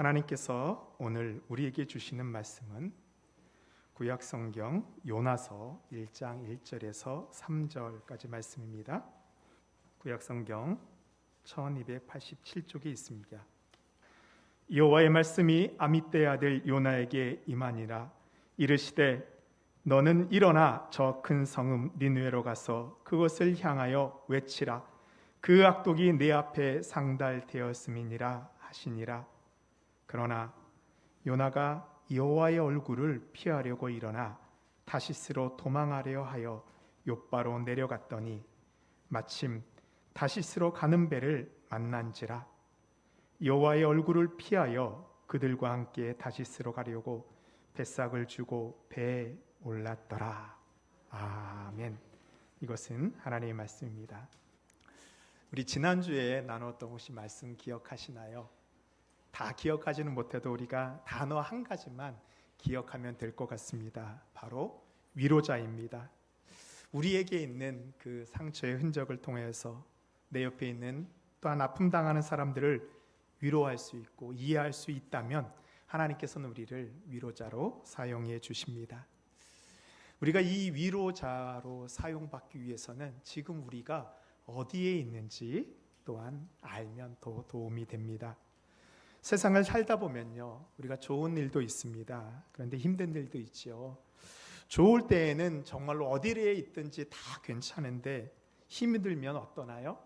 하나님께서 오늘 우리에게 주시는 말씀은 구약 성경 요나서 1장 1절에서 3절까지 말씀입니다. 구약 성경 1287쪽에 있습니다. 여호와의 말씀이 아미떼 아들 요나에게 임하니라 이르시되 너는 일어나 저 큰 성읍 니누에로 가서 그것을 향하여 외치라 그 악독이 내 앞에 상달되었음이니라 하시니라 그러나 요나가 여호와의 얼굴을 피하려고 일어나 다시스로 도망하려 하여 요바로 내려갔더니 마침 다시스로 가는 배를 만난지라 여호와의 얼굴을 피하여 그들과 함께 다시스로 가려고 뱃삭을 주고 배에 올랐더라. 아멘. 이것은 하나님의 말씀입니다. 우리 지난주에 나눴던 혹시 말씀 기억하시나요? 다 기억하지는 못해도 우리가 단어 한 가지만 기억하면 될 것 같습니다. 바로 위로자입니다. 우리에게 있는 그 상처의 흔적을 통해서 내 옆에 있는 또한 아픔 당하는 사람들을 위로할 수 있고 이해할 수 있다면 하나님께서는 우리를 위로자로 사용해 주십니다. 우리가 이 위로자로 사용받기 위해서는 지금 우리가 어디에 있는지 또한 알면 더 도움이 됩니다. 세상을 살다 보면요. 우리가 좋은 일도 있습니다. 그런데 힘든 일도 있죠. 좋을 때에는 정말로 어디에 있든지 다 괜찮은데 힘이 들면 어떠나요?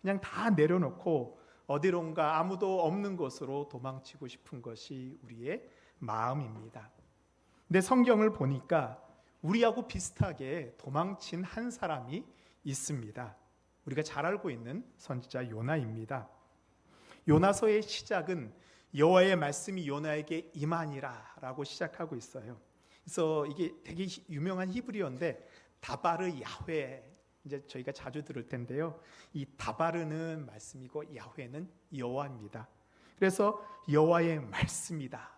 그냥 다 내려놓고 어디론가 아무도 없는 곳으로 도망치고 싶은 것이 우리의 마음입니다. 근데 성경을 보니까 우리하고 비슷하게 도망친 한 사람이 있습니다. 우리가 잘 알고 있는 선지자 요나입니다. 요나서의 시작은 여호와의 말씀이 요나에게 임하니라라고 시작하고 있어요. 그래서 이게 되게 유명한 히브리어인데 다바르 야훼 이제 저희가 자주 들을 텐데요. 이 다바르는 말씀이고 야훼는 여호와입니다. 그래서 여호와의 말씀이다.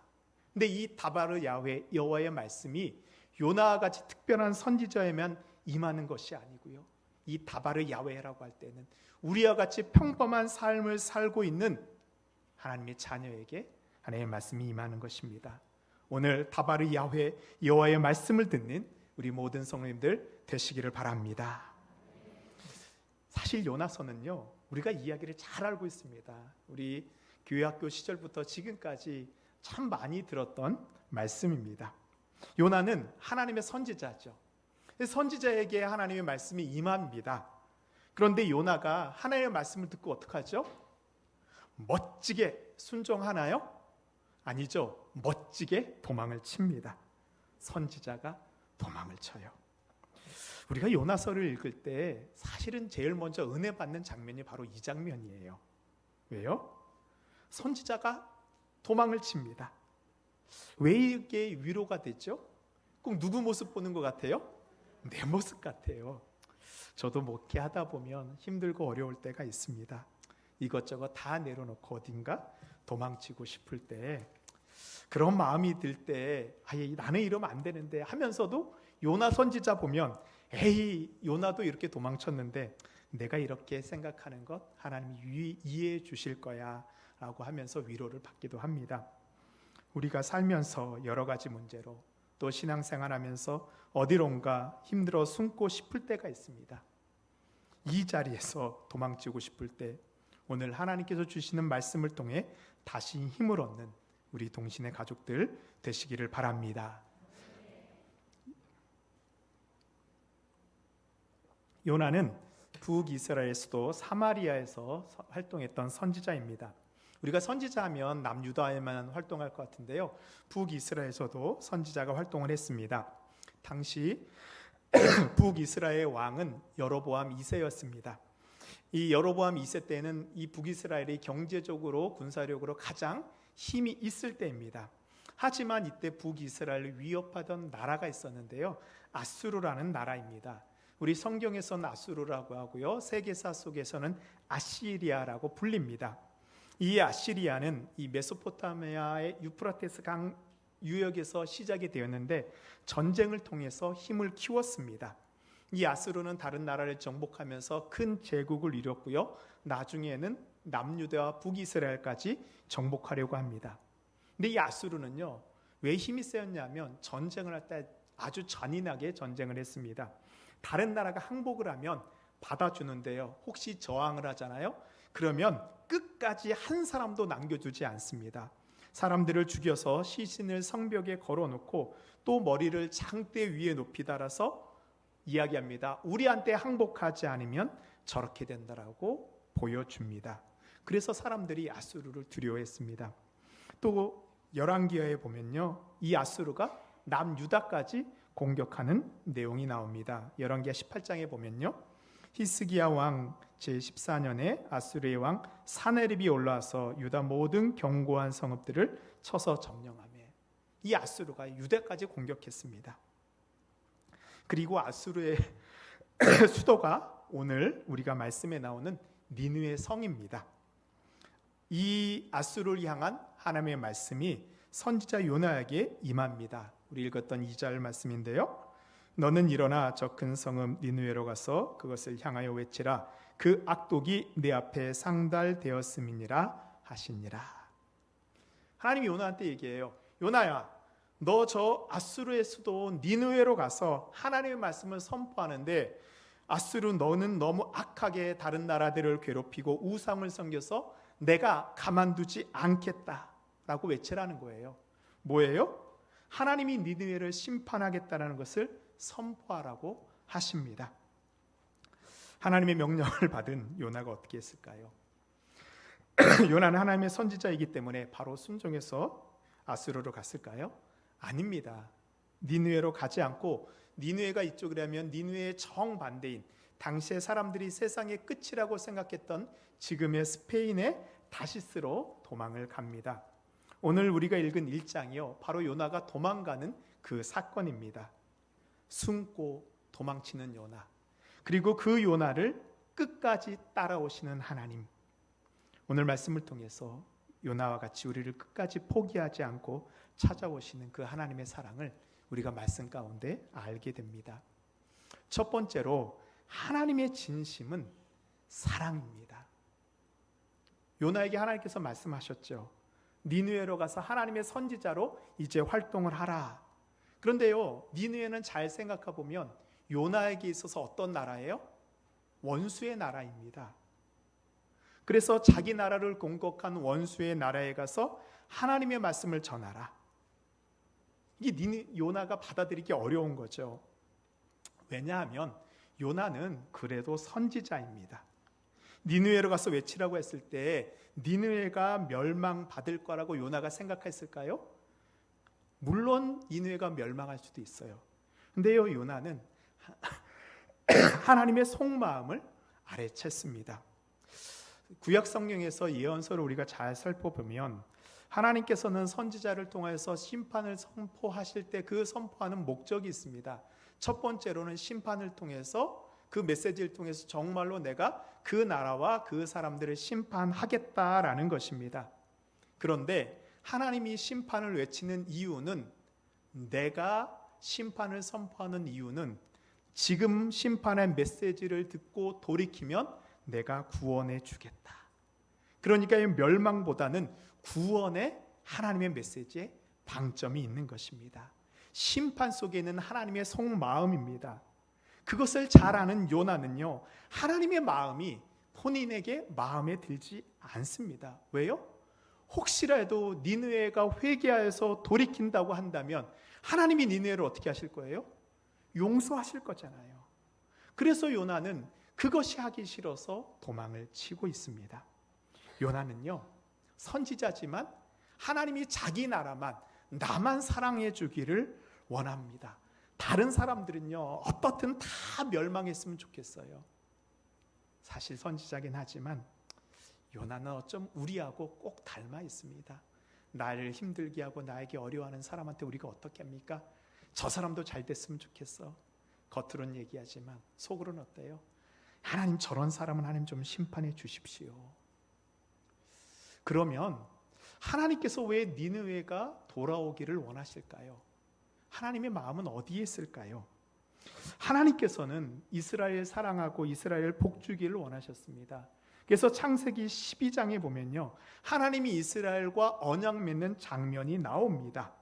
근데 이 다바르 야훼 여호와의 말씀이 요나와 같이 특별한 선지자에만 임하는 것이 아니고요. 이 다바르 야훼라고 할 때는 우리와 같이 평범한 삶을 살고 있는 하나님의 자녀에게 하나님의 말씀이 임하는 것입니다. 오늘 다바르 야훼 여호와의 말씀을 듣는 우리 모든 성도님들 되시기를 바랍니다. 사실 요나서는요 우리가 이야기를 잘 알고 있습니다. 우리 교회 학교 시절부터 지금까지 참 많이 들었던 말씀입니다. 요나는 하나님의 선지자죠. 선지자에게 하나님의 말씀이 임합니다. 그런데 요나가 하나님의 말씀을 듣고 어떡하죠? 멋지게 순종하나요? 아니죠. 멋지게 도망을 칩니다. 선지자가 도망을 쳐요. 우리가 요나서를 읽을 때 사실은 제일 먼저 은혜 받는 장면이 바로 이 장면이에요. 왜요? 선지자가 도망을 칩니다. 왜 이게 위로가 됐죠? 꼭 누구 모습 보는 것 같아요? 내 모습 같아요. 저도 목회하다 보면 힘들고 어려울 때가 있습니다. 이것저것 다 내려놓고 어딘가 도망치고 싶을 때 그런 마음이 들 때 아예 나는 이러면 안 되는데 하면서도 요나 선지자 보면 에이 요나도 이렇게 도망쳤는데 내가 이렇게 생각하는 것 하나님이 이해해 주실 거야 라고 하면서 위로를 받기도 합니다. 우리가 살면서 여러 가지 문제로 또 신앙생활하면서 어디론가 힘들어 숨고 싶을 때가 있습니다. 이 자리에서 도망치고 싶을 때 오늘 하나님께서 주시는 말씀을 통해 다시 힘을 얻는 우리 동신의 가족들 되시기를 바랍니다. 요나는 북이스라엘 수도 사마리아에서 활동했던 선지자입니다. 우리가 선지자 하면 남유다에만 활동할 것 같은데요. 북이스라엘에서도 선지자가 활동을 했습니다. 당시 북이스라엘 왕은 여로보암 2세였습니다. 이 여로보암 2세 때는 이 북이스라엘이 경제적으로 군사력으로 가장 힘이 있을 때입니다. 하지만 이때 북이스라엘을 위협하던 나라가 있었는데요. 아수르라는 나라입니다. 우리 성경에서는 아수르라고 하고요. 세계사 속에서는 아시리아라고 불립니다. 이 아시리아는 이 메소포타미아의 유프라테스 강 유역에서 시작이 되었는데 전쟁을 통해서 힘을 키웠습니다. 이 아수르는 다른 나라를 정복하면서 큰 제국을 이뤘고요. 나중에는 남유대와 북이스라엘까지 정복하려고 합니다. 근데 이 아수르는요. 왜 힘이 세였냐면 전쟁을 할 때 아주 잔인하게 전쟁을 했습니다. 다른 나라가 항복을 하면 받아주는데요. 혹시 저항을 하잖아요. 그러면 끝까지 한 사람도 남겨두지 않습니다. 사람들을 죽여서 시신을 성벽에 걸어놓고 또 머리를 장대 위에 높이 달아서 이야기합니다. 우리한테 항복하지 않으면 저렇게 된다라고 보여줍니다. 그래서 사람들이 아수르를 두려워했습니다. 또 열왕기하에 보면요. 이 아수르가 남유다까지 공격하는 내용이 나옵니다. 열왕기하 18장에 보면요. 히스기야 왕 제14년에 아수르의 왕 사네립이 올라와서 유다 모든 견고한 성읍들을 쳐서 점령하며 이 아수르가 유대까지 공격했습니다. 그리고 아수르의 수도가 오늘 우리가 말씀에 나오는 니누의 성입니다. 이 아수르를 향한 하나님의 말씀이 선지자 요나에게 임합니다. 우리 읽었던 2절 말씀인데요. 너는 일어나 저 큰 성읍 니누에로 가서 그것을 향하여 외치라. 그 악독이 내 앞에 상달되었음이니라 하시니라. 하나님이 요나한테 얘기해요. 요나야, 너 저 아수르의 수도 니누에로 가서 하나님의 말씀을 선포하는데 아수르 너는 너무 악하게 다른 나라들을 괴롭히고 우상을 섬겨서 내가 가만두지 않겠다라고 외치라는 거예요. 뭐예요? 하나님이 니느웨를 심판하겠다라는 것을 선포하라고 하십니다. 하나님의 명령을 받은 요나가 어떻게 했을까요? 요나는 하나님의 선지자이기 때문에 바로 순종해서 아수르로 갔을까요? 아닙니다. 니누에로 가지 않고 니누에가 이쪽이라면 니누에의 정반대인 당시의 사람들이 세상의 끝이라고 생각했던 지금의 스페인의 다시스로 도망을 갑니다. 오늘 우리가 읽은 1장이요. 바로 요나가 도망가는 그 사건입니다. 숨고 도망치는 요나. 그리고 그 요나를 끝까지 따라오시는 하나님. 오늘 말씀을 통해서 요나와 같이 우리를 끝까지 포기하지 않고 찾아오시는 그 하나님의 사랑을 우리가 말씀 가운데 알게 됩니다. 첫 번째로 하나님의 진심은 사랑입니다. 요나에게 하나님께서 말씀하셨죠. 니누에로 가서 하나님의 선지자로 이제 활동을 하라. 그런데요, 니누에는 잘 생각해 보면 요나에게 있어서 어떤 나라예요? 원수의 나라입니다. 그래서 자기 나라를 공격한 원수의 나라에 가서 하나님의 말씀을 전하라. 이게 요나가 받아들이기 어려운 거죠. 왜냐하면 요나는 그래도 선지자입니다. 니누에로 가서 외치라고 했을 때 니누에가 멸망받을 거라고 요나가 생각했을까요? 물론 니누에가 멸망할 수도 있어요. 근데요 요나는 하나님의 속마음을 아래챘습니다. 구약 성경에서 예언서를 우리가 잘 살펴보면 하나님께서는 선지자를 통해서 심판을 선포하실 때 그 선포하는 목적이 있습니다. 첫 번째로는 심판을 통해서 그 메시지를 통해서 정말로 내가 그 나라와 그 사람들을 심판하겠다라는 것입니다. 그런데 하나님이 심판을 외치는 이유는 내가 심판을 선포하는 이유는 지금 심판의 메시지를 듣고 돌이키면 내가 구원해 주겠다. 그러니까 멸망보다는 구원의 하나님의 메시지에 방점이 있는 것입니다. 심판 속에 있는 하나님의 속마음입니다. 그것을 잘 아는 요나는요, 하나님의 마음이 본인에게 마음에 들지 않습니다. 왜요? 혹시라도 니느웨가 회개하여서 돌이킨다고 한다면 하나님이 니느웨를 어떻게 하실 거예요? 용서하실 거잖아요. 그래서 요나는 그것이 하기 싫어서 도망을 치고 있습니다. 요나는요, 선지자지만 하나님이 자기 나라만 나만 사랑해 주기를 원합니다. 다른 사람들은요, 어떻든 다 멸망했으면 좋겠어요. 사실 선지자긴 하지만 요나는 어쩜 우리하고 꼭 닮아 있습니다. 나를 힘들게 하고 나에게 어려워하는 사람한테 우리가 어떻게 합니까? 저 사람도 잘 됐으면 좋겠어. 겉으로는 얘기하지만 속으로는 어때요? 하나님 저런 사람은 하나님 좀 심판해 주십시오. 그러면 하나님께서 왜 니느웨가 돌아오기를 원하실까요? 하나님의 마음은 어디에 있을까요? 하나님께서는 이스라엘 사랑하고 이스라엘 복주기를 원하셨습니다. 그래서 창세기 12장에 보면요. 하나님이 이스라엘과 언약 맺는 장면이 나옵니다.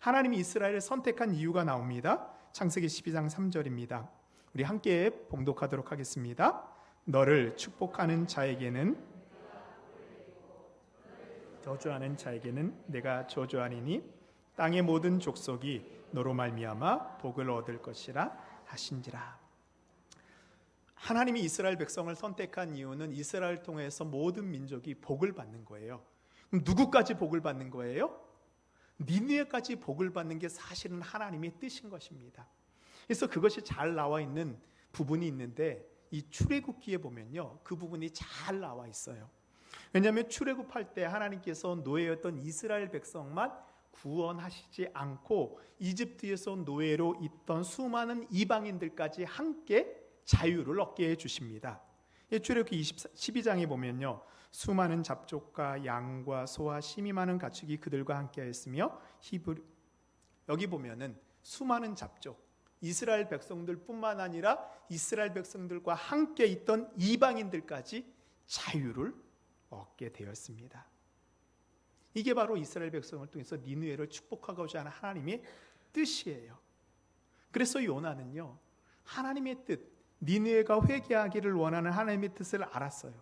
하나님이 이스라엘을 선택한 이유가 나옵니다. 창세기 12장 3절입니다. 우리 함께 봉독하도록 하겠습니다. 너를 축복하는 자에게는 저주하는 자에게는 내가 저주하리니 땅의 모든 족속이 너로 말미암아 복을 얻을 것이라 하신지라. 하나님이 이스라엘 백성을 선택한 이유는 이스라엘 통해서 모든 민족이 복을 받는 거예요. 그럼 누구까지 복을 받는 거예요? 니느웨까지 복을 받는 게 사실은 하나님의 뜻인 것입니다. 그래서 그것이 잘 나와 있는 부분이 있는데 이 출애굽기에 보면요. 그 부분이 잘 나와 있어요. 왜냐하면 출애굽할 때 하나님께서 노예였던 이스라엘 백성만 구원하시지 않고 이집트에서 노예로 있던 수많은 이방인들까지 함께 자유를 얻게 해 주십니다. 출애굽기 12장에 보면요. 수많은 잡족과 양과 소와 심이 많은 가축이 그들과 함께 했으며 히브리 여기 보면은 수많은 잡족 이스라엘 백성들뿐만 아니라 이스라엘 백성들과 함께 있던 이방인들까지 자유를 얻게 되었습니다. 이게 바로 이스라엘 백성을 통해서 니느웨를 축복하고자 하는 하나님의 뜻이에요. 그래서 요나는요. 하나님의 뜻, 니느웨가 회개하기를 원하는 하나님의 뜻을 알았어요.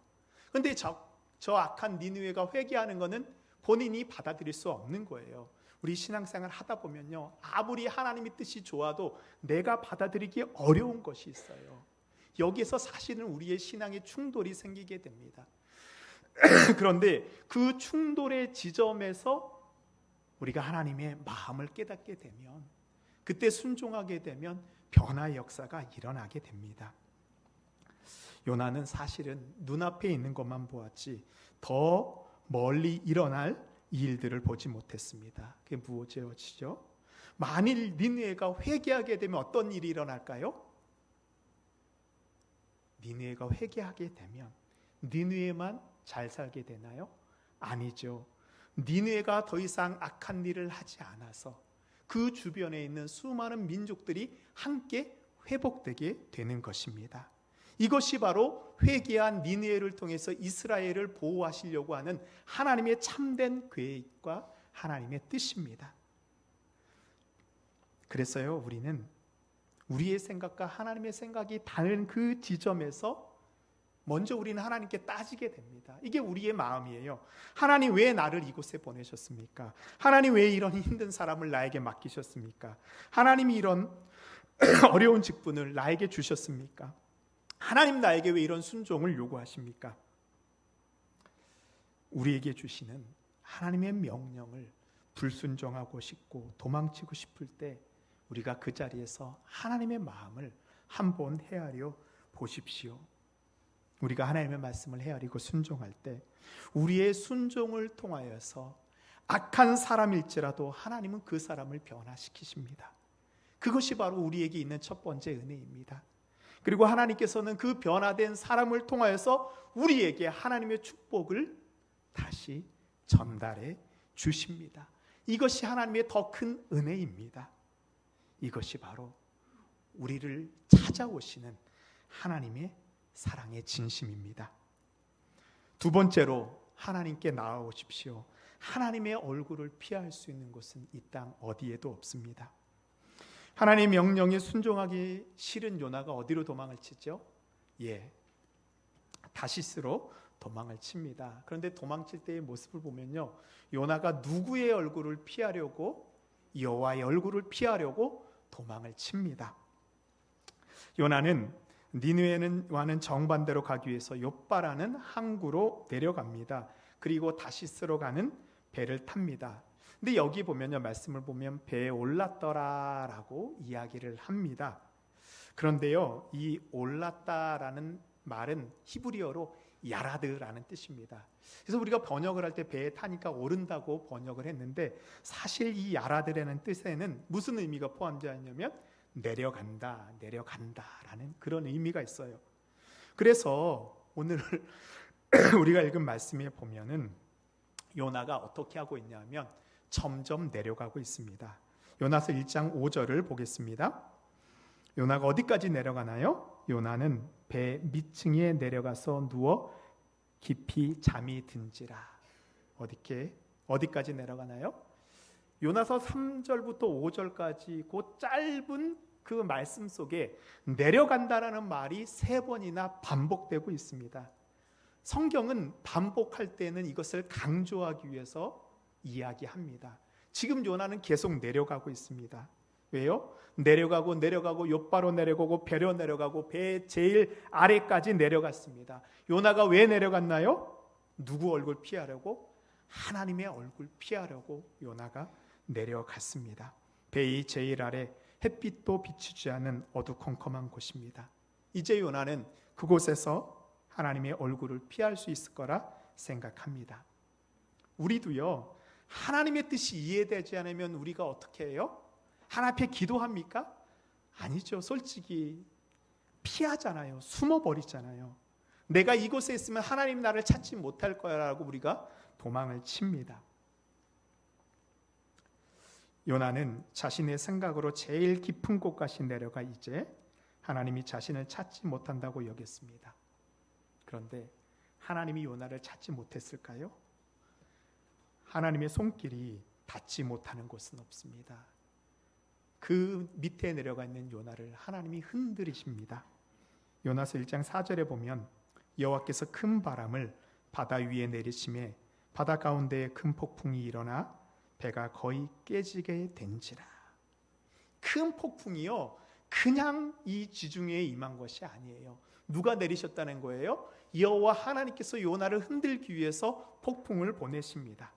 근데 저, 저 악한 니느웨가 회개하는 것은 본인이 받아들일 수 없는 거예요. 우리 신앙생활 하다 보면요. 아무리 하나님의 뜻이 좋아도 내가 받아들이기 어려운 것이 있어요. 여기서 사실은 우리의 신앙의 충돌이 생기게 됩니다. 그런데 그 충돌의 지점에서 우리가 하나님의 마음을 깨닫게 되면 그때 순종하게 되면 변화의 역사가 일어나게 됩니다. 요나는 사실은 눈앞에 있는 것만 보았지 더 멀리 일어날 일들을 보지 못했습니다. 그게 무엇이죠? 만일 니느웨가 회개하게 되면 어떤 일이 일어날까요? 니느웨가 회개하게 되면 니느웨만 잘 살게 되나요? 아니죠. 니느웨가 더 이상 악한 일을 하지 않아서 그 주변에 있는 수많은 민족들이 함께 회복되게 되는 것입니다. 이것이 바로 회개한 니느웨를 통해서 이스라엘을 보호하시려고 하는 하나님의 참된 계획과 하나님의 뜻입니다. 그래서요, 우리는 우리의 생각과 하나님의 생각이 다른 그 지점에서 먼저 우리는 하나님께 따지게 됩니다. 이게 우리의 마음이에요. 하나님 왜 나를 이곳에 보내셨습니까? 하나님 왜 이런 힘든 사람을 나에게 맡기셨습니까? 하나님이 이런 어려운 직분을 나에게 주셨습니까? 하나님 나에게 왜 이런 순종을 요구하십니까? 우리에게 주시는 하나님의 명령을 불순종하고 싶고 도망치고 싶을 때 우리가 그 자리에서 하나님의 마음을 한번 헤아려 보십시오. 우리가 하나님의 말씀을 헤아리고 순종할 때 우리의 순종을 통하여서 악한 사람일지라도 하나님은 그 사람을 변화시키십니다. 그것이 바로 우리에게 있는 첫 번째 은혜입니다. 그리고 하나님께서는 그 변화된 사람을 통하여서 우리에게 하나님의 축복을 다시 전달해 주십니다. 이것이 하나님의 더 큰 은혜입니다. 이것이 바로 우리를 찾아오시는 하나님의 사랑의 진심입니다. 두 번째로 하나님께 나아오십시오. 하나님의 얼굴을 피할 수 있는 곳은 이 땅 어디에도 없습니다. 하나님 명령에 순종하기 싫은 요나가 어디로 도망을 치죠? 예. 다시스로 도망을 칩니다. 그런데 도망칠 때의 모습을 보면요. 요나가 누구의 얼굴을 피하려고 여호와의 얼굴을 피하려고 도망을 칩니다. 요나는 니느웨는와는 정반대로 가기 위해서 요바라는 항구로 내려갑니다. 그리고 다시스로 가는 배를 탑니다. 근데 여기 보면요 말씀을 보면 배에 올랐더라라고 이야기를 합니다. 그런데요 이 올랐다라는 말은 히브리어로 야라드라는 뜻입니다. 그래서 우리가 번역을 할 때 배에 타니까 오른다고 번역을 했는데 사실 이 야라드라는 뜻에는 무슨 의미가 포함되어 있냐면 내려간다, 내려간다라는 그런 의미가 있어요. 그래서 오늘 우리가 읽은 말씀에 보면은 요나가 어떻게 하고 있냐면 점점 내려가고 있습니다. 요나서 1장 5절을 보겠습니다. 요나가 어디까지 내려가나요? 요나는 배 밑층에 내려가서 누워 깊이 잠이 든지라. 어디게 어디까지 내려가나요? 요나서 3절부터 5절까지 그 짧은 그 말씀 속에 내려간다라는 말이 세 번이나 반복되고 있습니다. 성경은 반복할 때는 이것을 강조하기 위해서 이야기합니다. 지금 요나는 계속 내려가고 있습니다. 왜요? 내려가고 내려가고 옆바로 내려가고 배려 내려가고 배 제일 아래까지 내려갔습니다. 요나가 왜 내려갔나요? 누구 얼굴 피하려고? 하나님의 얼굴 피하려고 요나가 내려갔습니다. 배의 제일 아래 햇빛도 비추지 않은 어두컴컴한 곳입니다. 이제 요나는 그곳에서 하나님의 얼굴을 피할 수 있을 거라 생각합니다. 우리도요, 하나님의 뜻이 이해되지 않으면 우리가 어떻게 해요? 하나님 앞에 기도합니까? 아니죠. 솔직히 피하잖아요. 숨어버리잖아요. 내가 이곳에 있으면 하나님 나를 찾지 못할 거야라고 우리가 도망을 칩니다. 요나는 자신의 생각으로 제일 깊은 곳까지 내려가 이제 하나님이 자신을 찾지 못한다고 여겼습니다. 그런데 하나님이 요나를 찾지 못했을까요? 하나님의 손길이 닿지 못하는 곳은 없습니다. 그 밑에 내려가 있는 요나를 하나님이 흔들으십니다. 요나서 1장 4절에 보면 여호와께서 큰 바람을 바다 위에 내리심에 바다 가운데에 큰 폭풍이 일어나 배가 거의 깨지게 된지라. 큰 폭풍이요. 그냥 이 지중해에 임한 것이 아니에요. 누가 내리셨다는 거예요? 여호와 하나님께서 요나를 흔들기 위해서 폭풍을 보내십니다.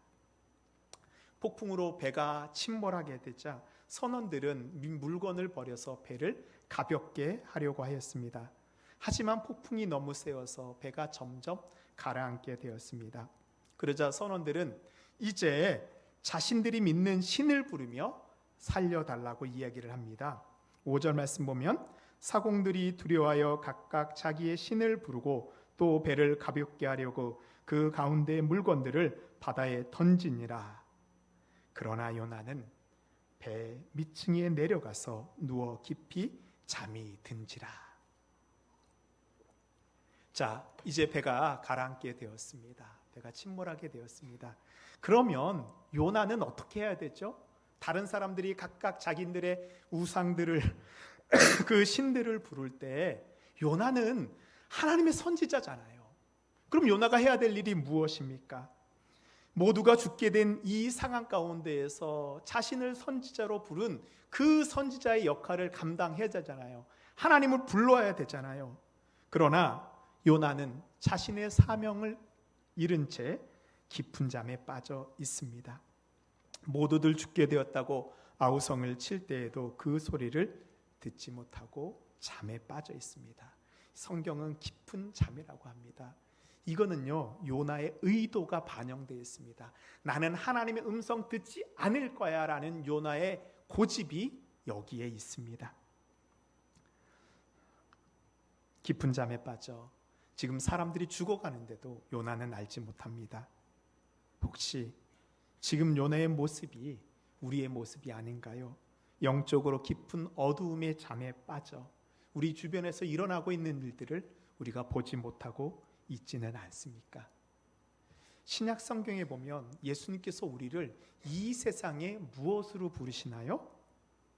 폭풍으로 배가 침몰하게 되자 선원들은 물건을 버려서 배를 가볍게 하려고 하였습니다. 하지만 폭풍이 너무 세어서 배가 점점 가라앉게 되었습니다. 그러자 선원들은 이제 자신들이 믿는 신을 부르며 살려달라고 이야기를 합니다. 5절 말씀 보면 사공들이 두려워하여 각각 자기의 신을 부르고 또 배를 가볍게 하려고 그 가운데 물건들을 바다에 던지니라. 그러나 요나는 배 밑층에 내려가서 누워 깊이 잠이 든지라. 자, 이제 배가 가라앉게 되었습니다. 배가 침몰하게 되었습니다. 그러면 요나는 어떻게 해야 되죠? 다른 사람들이 각각 자기들의 우상들을 그 신들을 부를 때 요나는 하나님의 선지자잖아요. 그럼 요나가 해야 될 일이 무엇입니까? 모두가 죽게 된 이 상황 가운데에서 자신을 선지자로 부른 그 선지자의 역할을 감당해야 되잖아요. 하나님을 불러야 되잖아요. 그러나 요나는 자신의 사명을 잃은 채 깊은 잠에 빠져 있습니다. 모두들 죽게 되었다고 아우성을 칠 때에도 그 소리를 듣지 못하고 잠에 빠져 있습니다. 성경은 깊은 잠이라고 합니다. 이거는요, 요나의 의도가 반영되어 있습니다. 나는 하나님의 음성 듣지 않을 거야 라는 요나의 고집이 여기에 있습니다. 깊은 잠에 빠져 지금 사람들이 죽어가는데도 요나는 알지 못합니다. 혹시 지금 요나의 모습이 우리의 모습이 아닌가요? 영적으로 깊은 어두움의 잠에 빠져 우리 주변에서 일어나고 있는 일들을 우리가 보지 못하고 있지는 않습니까? 신약 성경에 보면 예수님께서 우리를 이 세상에 무엇으로 부르시나요?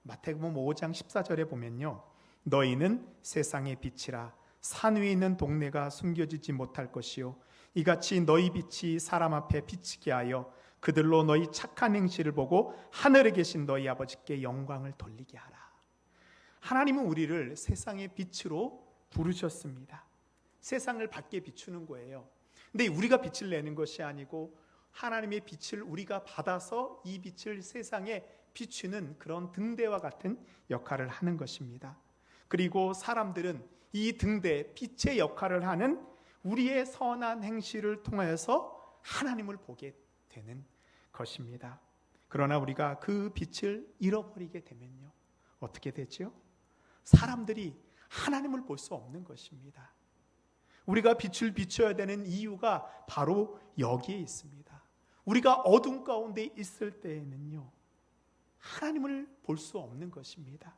마태복음 5장 14절에 보면요. 너희는 세상의 빛이라 산 위에 있는 동네가 숨겨지지 못할 것이요 이같이 너희 빛이 사람 앞에 비치게 하여 그들로 너희 착한 행실을 보고 하늘에 계신 너희 아버지께 영광을 돌리게 하라. 하나님은 우리를 세상의 빛으로 부르셨습니다. 세상을 밝게 비추는 거예요. 근데 우리가 빛을 내는 것이 아니고 하나님의 빛을 우리가 받아서 이 빛을 세상에 비추는 그런 등대와 같은 역할을 하는 것입니다. 그리고 사람들은 이 등대, 빛의 역할을 하는 우리의 선한 행실을 통하여서 하나님을 보게 되는 것입니다. 그러나 우리가 그 빛을 잃어버리게 되면요. 어떻게 되죠? 사람들이 하나님을 볼 수 없는 것입니다. 우리가 빛을 비춰야 되는 이유가 바로 여기에 있습니다. 우리가 어둠 가운데 있을 때에는요. 하나님을 볼 수 없는 것입니다.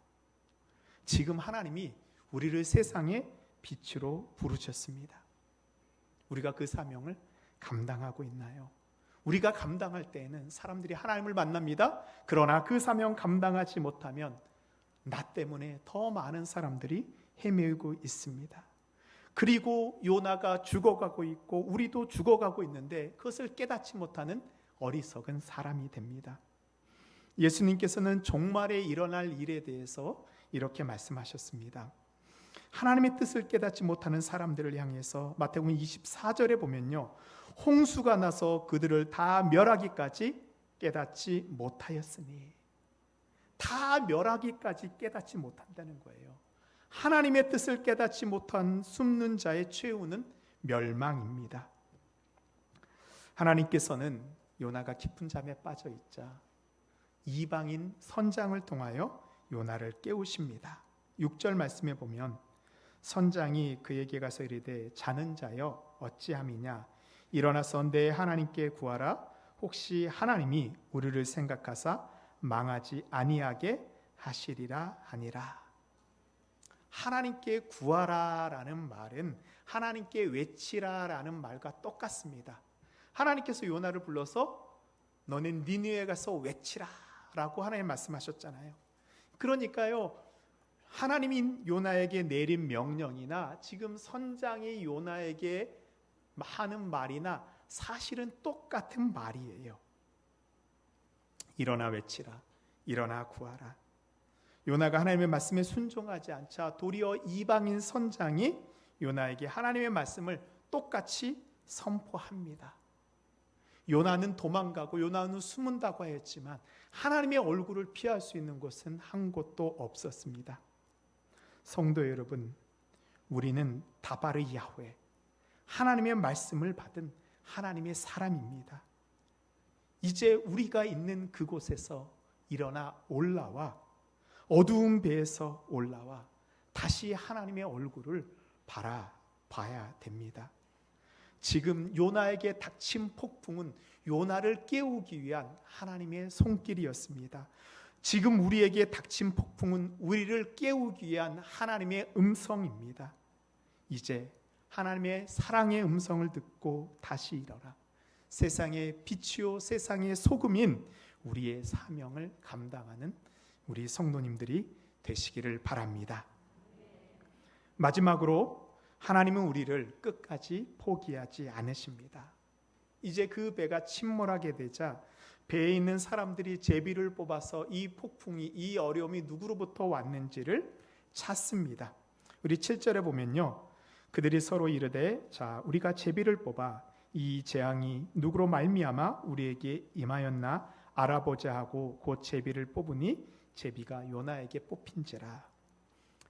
지금 하나님이 우리를 세상의 빛으로 부르셨습니다. 우리가 그 사명을 감당하고 있나요? 우리가 감당할 때에는 사람들이 하나님을 만납니다. 그러나 그 사명 감당하지 못하면 나 때문에 더 많은 사람들이 헤매고 있습니다. 그리고 요나가 죽어가고 있고 우리도 죽어가고 있는데 그것을 깨닫지 못하는 어리석은 사람이 됩니다. 예수님께서는 종말에 일어날 일에 대해서 이렇게 말씀하셨습니다. 하나님의 뜻을 깨닫지 못하는 사람들을 향해서 마태복음 24절에 보면요. 홍수가 나서 그들을 다 멸하기까지 깨닫지 못하였으니 다 멸하기까지 깨닫지 못한다는 거예요. 하나님의 뜻을 깨닫지 못한 숨는 자의 최후는 멸망입니다. 하나님께서는 요나가 깊은 잠에 빠져 있자 이방인 선장을 통하여 요나를 깨우십니다. 6절 말씀에 보면 선장이 그에게 가서 이르되 자는 자여 어찌함이냐 일어나서 내 하나님께 구하라 혹시 하나님이 우리를 생각하사 망하지 아니하게 하시리라 하니라 하나님께 구하라라는 말은 하나님께 외치라라는 말과 똑같습니다. 하나님께서 요나를 불러서 너는 니느에 가서 외치라라고 하나님 말씀하셨잖아요. 그러니까요. 하나님이 요나에게 내린 명령이나 지금 선장이 요나에게 하는 말이나 사실은 똑같은 말이에요. 일어나 외치라. 일어나 구하라. 요나가 하나님의 말씀에 순종하지 않자 도리어 이방인 선장이 요나에게 하나님의 말씀을 똑같이 선포합니다. 요나는 도망가고 요나는 숨은다고 했지만 하나님의 얼굴을 피할 수 있는 곳은 한 곳도 없었습니다. 성도 여러분, 우리는 다바르 야훼 하나님의 말씀을 받은 하나님의 사람입니다. 이제 우리가 있는 그곳에서 일어나 올라와 어두운 배에서 올라와 다시 하나님의 얼굴을 바라봐야 됩니다. 지금 요나에게 닥친 폭풍은 요나를 깨우기 위한 하나님의 손길이었습니다. 지금 우리에게 닥친 폭풍은 우리를 깨우기 위한 하나님의 음성입니다. 이제 하나님의 사랑의 음성을 듣고 다시 일어라. 세상의 빛이요 세상의 소금인 우리의 사명을 감당하는 우리 성도님들이 되시기를 바랍니다. 마지막으로 하나님은 우리를 끝까지 포기하지 않으십니다. 이제 그 배가 침몰하게 되자 배에 있는 사람들이 제비를 뽑아서 이 폭풍이 이 어려움이 누구로부터 왔는지를 찾습니다. 우리 7절에 보면요. 그들이 서로 이르되 자 우리가 제비를 뽑아 이 재앙이 누구로 말미암아 우리에게 임하였나 알아보자 하고 곧 제비를 뽑으니 제비가 요나에게 뽑힌지라.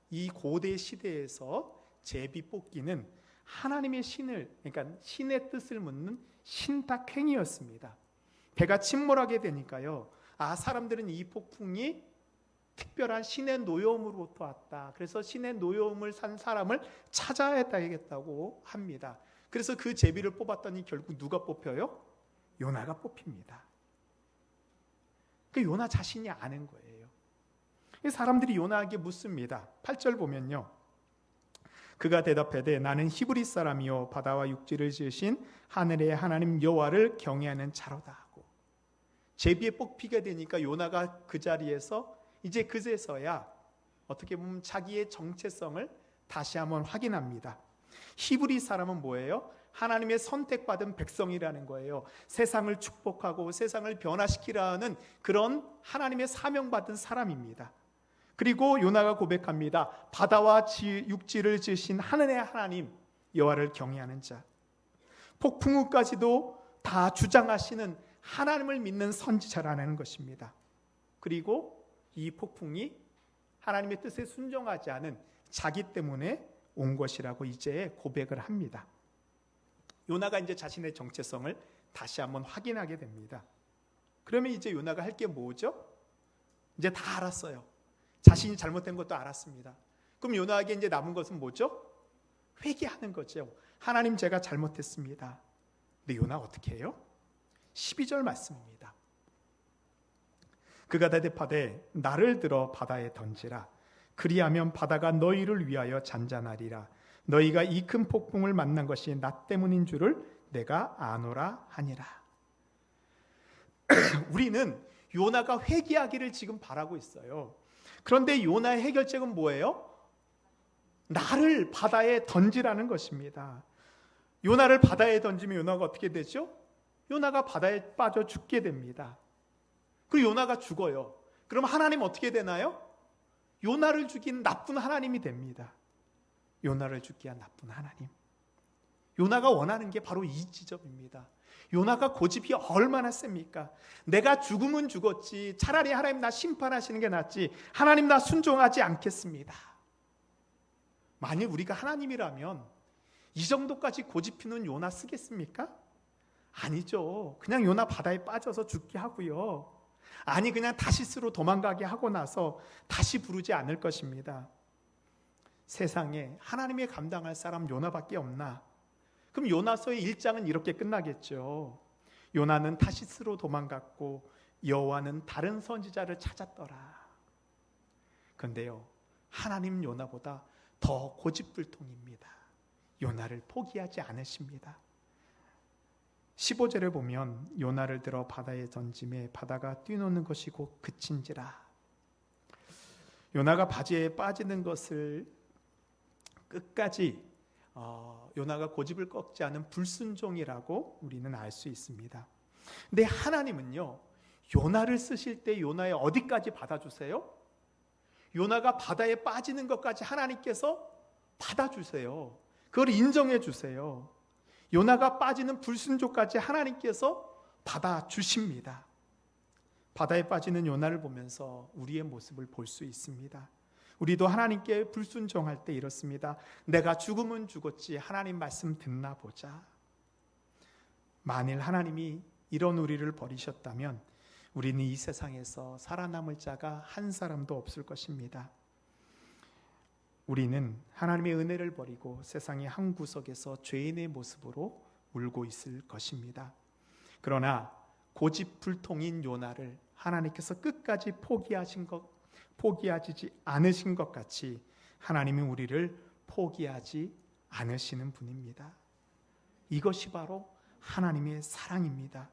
이 고대 시대에서 제비 뽑기는 하나님의 신을 그러니까 신의 뜻을 묻는 신탁 행위였습니다. 배가 침몰하게 되니까요. 아 사람들은 이 폭풍이 특별한 신의 노여움으로부터 왔다. 그래서 신의 노여움을 산 사람을 찾아야 되겠다고 합니다. 그래서 그 제비를 뽑았더니 결국 누가 뽑혀요? 요나가 뽑힙니다. 그 요나 자신이 아는 거예요. 사람들이 요나에게 묻습니다. 8절 보면요. 그가 대답하되 나는 히브리 사람이요 바다와 육지를 지으신 하늘의 하나님 여호와를 경외하는 자로다 제비에 뽑히게 되니까 요나가 그 자리에서 이제 그제서야 어떻게 보면 자기의 정체성을 다시 한번 확인합니다. 히브리 사람은 뭐예요? 하나님의 선택받은 백성이라는 거예요. 세상을 축복하고 세상을 변화시키라는 그런 하나님의 사명받은 사람입니다. 그리고 요나가 고백합니다. 바다와 육지를 지으신 하늘의 하나님 여호와를 경외하는 자. 폭풍우까지도 다 주장하시는 하나님을 믿는 선지자라는 것입니다. 그리고 이 폭풍이 하나님의 뜻에 순종하지 않은 자기 때문에 온 것이라고 이제 고백을 합니다. 요나가 이제 자신의 정체성을 다시 한번 확인하게 됩니다. 그러면 이제 요나가 할 게 뭐죠? 이제 다 알았어요. 자신이 잘못된 것도 알았습니다. 그럼 요나에게 이제 남은 것은 뭐죠? 회개하는 거죠. 하나님 제가 잘못했습니다. 근데 요나 어떻게 해요? 12절 말씀입니다. 그가 대답하되 나를 들어 바다에 던지라 그리하면 바다가 너희를 위하여 잔잔하리라. 너희가 이 큰 폭풍을 만난 것이 나 때문인 줄을 내가 아노라 하니라. 우리는 요나가 회개하기를 지금 바라고 있어요. 그런데 요나의 해결책은 뭐예요? 나를 바다에 던지라는 것입니다. 요나를 바다에 던지면 요나가 어떻게 되죠? 요나가 바다에 빠져 죽게 됩니다. 그 요나가 죽어요. 그럼 하나님 어떻게 되나요? 요나를 죽인 나쁜 하나님이 됩니다. 요나를 죽게 한 나쁜 하나님. 요나가 원하는 게 바로 이 지점입니다. 요나가 고집이 얼마나 셉니까? 내가 죽으면 죽었지. 차라리 하나님 나 심판하시는 게 낫지. 하나님 나 순종하지 않겠습니다. 만일 우리가 하나님이라면 이 정도까지 고집 피는 요나 쓰겠습니까? 아니죠. 그냥 요나 바다에 빠져서 죽게 하고요. 아니 그냥 다시스로 도망가게 하고 나서 다시 부르지 않을 것입니다. 세상에 하나님의 감당할 사람 요나밖에 없나? 그럼 요나서의 1장은 이렇게 끝나겠죠. 요나는 타시스로 도망갔고 여호와는 다른 선지자를 찾았더라. 근데요. 하나님 요나보다 더 고집불통입니다. 요나를 포기하지 않으십니다. 15절에 보면 요나를 들어 바다에 던짐에 바다가 뛰노는 것이 곧 그친지라. 요나가 바지에 빠지는 것을 끝까지 어, 요나가 고집을 꺾지 않은 불순종이라고 우리는 알 수 있습니다. 근데 하나님은요, 요나를 쓰실 때 요나의 어디까지 받아주세요? 요나가 바다에 빠지는 것까지 하나님께서 받아주세요. 그걸 인정해 주세요. 요나가 빠지는 불순종까지 하나님께서 받아 주십니다. 바다에 빠지는 요나를 보면서 우리의 모습을 볼 수 있습니다. 우리도 하나님께 불순종할 때 이렇습니다. 내가 죽으면 죽었지 하나님 말씀 듣나 보자. 만일 하나님이 이런 우리를 버리셨다면 우리는 이 세상에서 살아남을 자가 한 사람도 없을 것입니다. 우리는 하나님의 은혜를 버리고 세상의 한 구석에서 죄인의 모습으로 울고 있을 것입니다. 그러나 고집불통인 요나를 하나님께서 끝까지 포기하신 것, 포기하지 않으신 것 같이 하나님이 우리를 포기하지 않으시는 분입니다. 이것이 바로 하나님의 사랑입니다.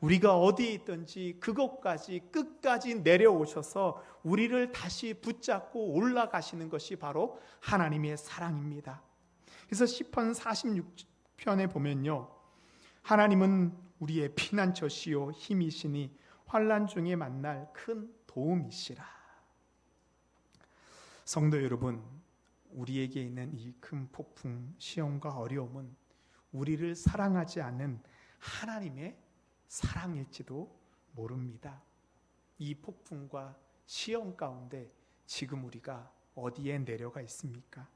우리가 어디에 있든지 그것까지 끝까지 내려오셔서 우리를 다시 붙잡고 올라가시는 것이 바로 하나님의 사랑입니다. 그래서 시편 46편에 보면요. 하나님은 우리의 피난처시요 힘이시니 환란 중에 만날 큰 도움이시라. 성도 여러분, 우리에게 있는 이 큰 폭풍, 시험과 어려움은 우리를 사랑하지 않는 하나님의 사랑일지도 모릅니다. 이 폭풍과 시험 가운데 지금 우리가 어디에 내려가 있습니까?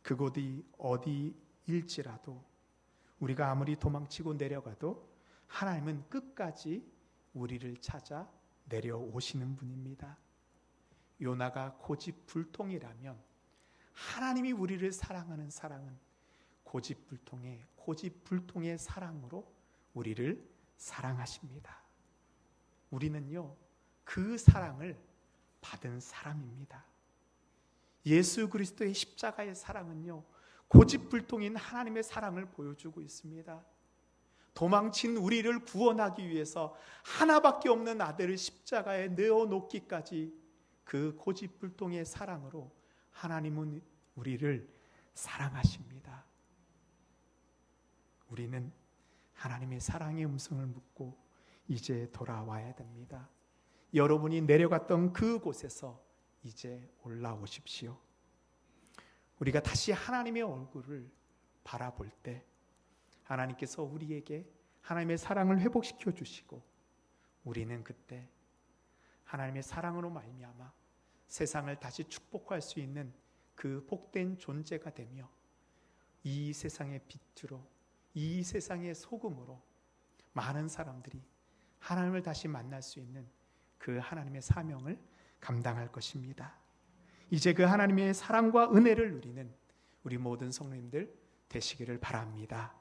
그곳이 어디일지라도 우리가 아무리 도망치고 내려가도 하나님은 끝까지 우리를 찾아 내려오시는 분입니다. 요나가 고집불통이라면 하나님이 우리를 사랑하는 사랑은 고집불통의 고집불통의 사랑으로 우리를 사랑하십니다. 우리는요, 그 사랑을 받은 사람입니다. 예수 그리스도의 십자가의 사랑은요, 고집불통인 하나님의 사랑을 보여주고 있습니다. 도망친 우리를 구원하기 위해서 하나밖에 없는 아들을 십자가에 내어 놓기까지 그 고집불통의 사랑으로 하나님은 우리를 사랑하십니다. 우리는 하나님의 사랑의 음성을 묻고 이제 돌아와야 됩니다. 여러분이 내려갔던 그곳에서 이제 올라오십시오. 우리가 다시 하나님의 얼굴을 바라볼 때 하나님께서 우리에게 하나님의 사랑을 회복시켜 주시고 우리는 그때 하나님의 사랑으로 말미암아 세상을 다시 축복할 수 있는 그 복된 존재가 되며 이 세상의 빛으로 이 세상의 소금으로 많은 사람들이 하나님을 다시 만날 수 있는 그 하나님의 사명을 감당할 것입니다. 이제 그 하나님의 사랑과 은혜를 누리는 우리 모든 성도님들 되시기를 바랍니다.